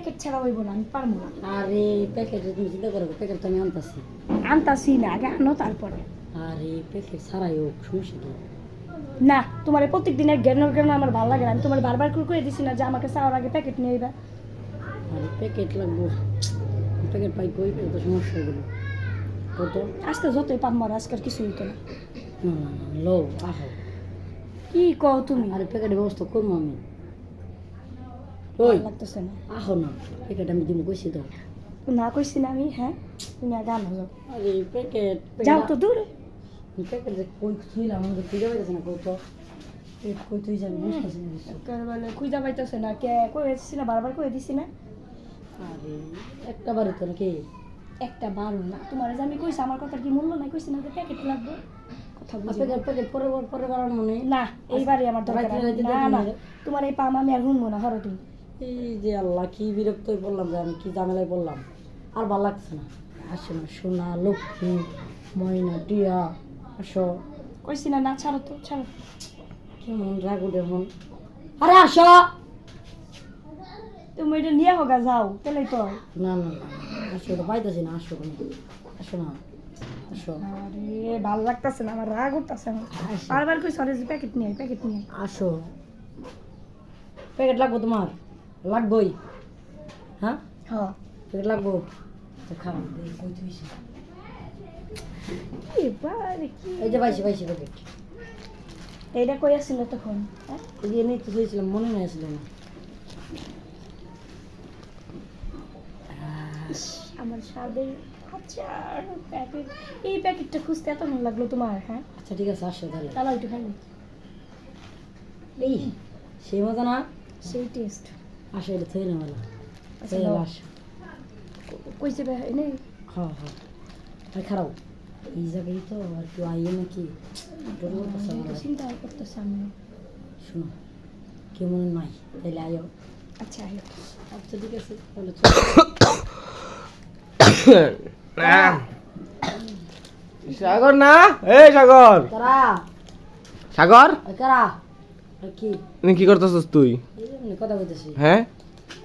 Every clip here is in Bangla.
প্যাকেট ছাড়া হইব না আমি পারব না। আরে প্যাকেট তুমি চিন্তা করো প্যাকেট তো আমি আনতাছি। আনতাছি না আগে আনো তারপরে। আরে প্যাকেট ছাড়াই হোক সমস্যা কি? না তোমার প্রত্যেক দিনের জ্ঞানের জ্ঞান আমার ভালো লাগে না। আমি তোমার বারবার করে করে দিছি না যে আমাকে চাওয়ার আগে প্যাকেট নিয়ে আইবা। আরে প্যাকেট লাগবো। প্যাকেট পাই কই? তো সমস্যা এগুলো। কত? আজকে যতই পাম মার আজকের কিছু হইতো না। লো আহো। কি কও তুমি? আরে প্যাকেটের ব্যবস্থা করব আমি। ওই লাগতেছে না। আহো না প্যাকেট আমি দিব কইছি তো না কইছি না আমি হ্যাঁ? তুমি আগে আনো যাও। আরে প্যাকেট যাও তো দূরে। প্যাকেট যে কই থুইলাম আমাকে খুঁজে পাইতেছে না কত পেট কই তুই যাবি বুঝতেছি না কিছু। বলে খুঁজা পাইতেছে না কে কই দিছি না বারবার কই দিছি না। আরে একটা বাড়ি তো নাকি? একটা বারো না। তোমার যে আমি কইছি আমার কথা কি মূল্য নাই? কইছি না যে প্যাকেট লাগবে। কথা বুঝি প্যাকেট পরে পরে বাড়ার মনে না এইবারই আমার দরকার না। তোমার এই পাম আমি আর শুনব না হরো তুমি। এই যে আল্লাহ কি বিরক্ত হয়ে পড়লাম যে আমি কি ঝামেলায় পড়লাম আর ভালো লাগছে না। আসে না সোনা লক্ষ্মী ময়না টিয়া আসো। কইছি না না ছাড়ো তো ছাড়ো। কেমন রাগ উঠে আরে আসো! তুমি এটা নিয়ে হোক যাও তাহলেই তো। না না না আসো ওটা পাইতেছি না আসো তুমি আসো না আসো। আরে ভালো লাগতেছে না আমার রাগ উঠতেছে না। বারবার কই সরে প্যাকেট নিয়ে প্যাকেট নিয়ে আসো। প্যাকেট লাগবো তোমার? লাগবোই। হ্যাঁ? হ্যাঁ লাগবো? তো এই যে পাইছি প্যাকেট এইটা কই আসছিল তখন? হ্যাঁ? এই যে নিতে চেয়েছিলাম মনে নাই আসলে না ইস, আমার আচার প্যাকেট এই প্যাকেটটা খুঁজতে এত ভালো লাগল তোমার হ্যাঁ? আচ্ছা ঠিক আছে আসো তাহলে। খাই এই সেই মতো না? সেই টেস্ট আসো এটা থই না বলা আচ্ছা থই নাও। আসো। কইছে বে এনে হ্যাঁ হ্যাঁ। আর খারাপ। এই জায়গায় তো আর কেউ আইয়ে নাকি। চিন্তা করতেছে আমি। শোনো কেমন নাই তাইলে আয়ো আচ্ছা আইও। আচ্ছা ঠিক আছে তাহলে সাগর না? এই সাগর। সাগর? কারা? তুমি কি করতেছস তুই? কথা কইতেছি। হ্যাঁ?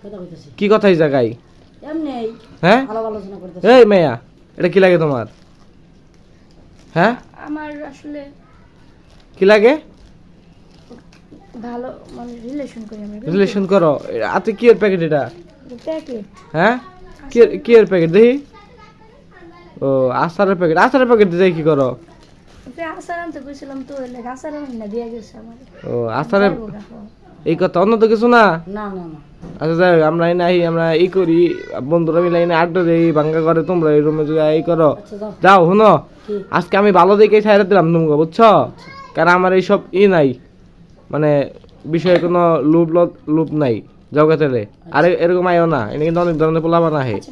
কথা কইতেছি। কি কথা এই জায়গায়? এমনি হ্যাঁ? আলাপ আলোচনা করতেছি। এই মেয়া এটা কি লাগে তোমার? হ্যাঁ? আমার আসলে কি লাগে? ভালো মানে রিলেশন করি আমরা রিলেশন করো। আতে কি এর প্যাকেট এটা? প্যাকেট হ্যাঁ? কি এর- কি এর প্যাকেট দেখি? ও আচারের প্যাকেট আচারের প্যাকেট দিয়ে কি করো? আসার হ্যাঁ। এই কথা অন্য তো কিছু না? না না না। আচ্ছা যাই আমরা এই নাই আমরা ই করি বন্ধুরা মিলে এই আড্ডা দিই ভাঙ্গা করে তোমরা এই রুমে এই করো। আচ্ছা যাও। শুনো। আজকে আমি ভালো দেখে ছাইরা দিলাম তোমাকে বুঝছ? কারণ আমার এইসব ই নাই। মানে বিষয়ে কোনো লোভ লত- লোভ নাই জগতের আর এরকম আইও না। এটা কিন্তু অনেক ধরনের পোলাবান আহে। আচ্ছা।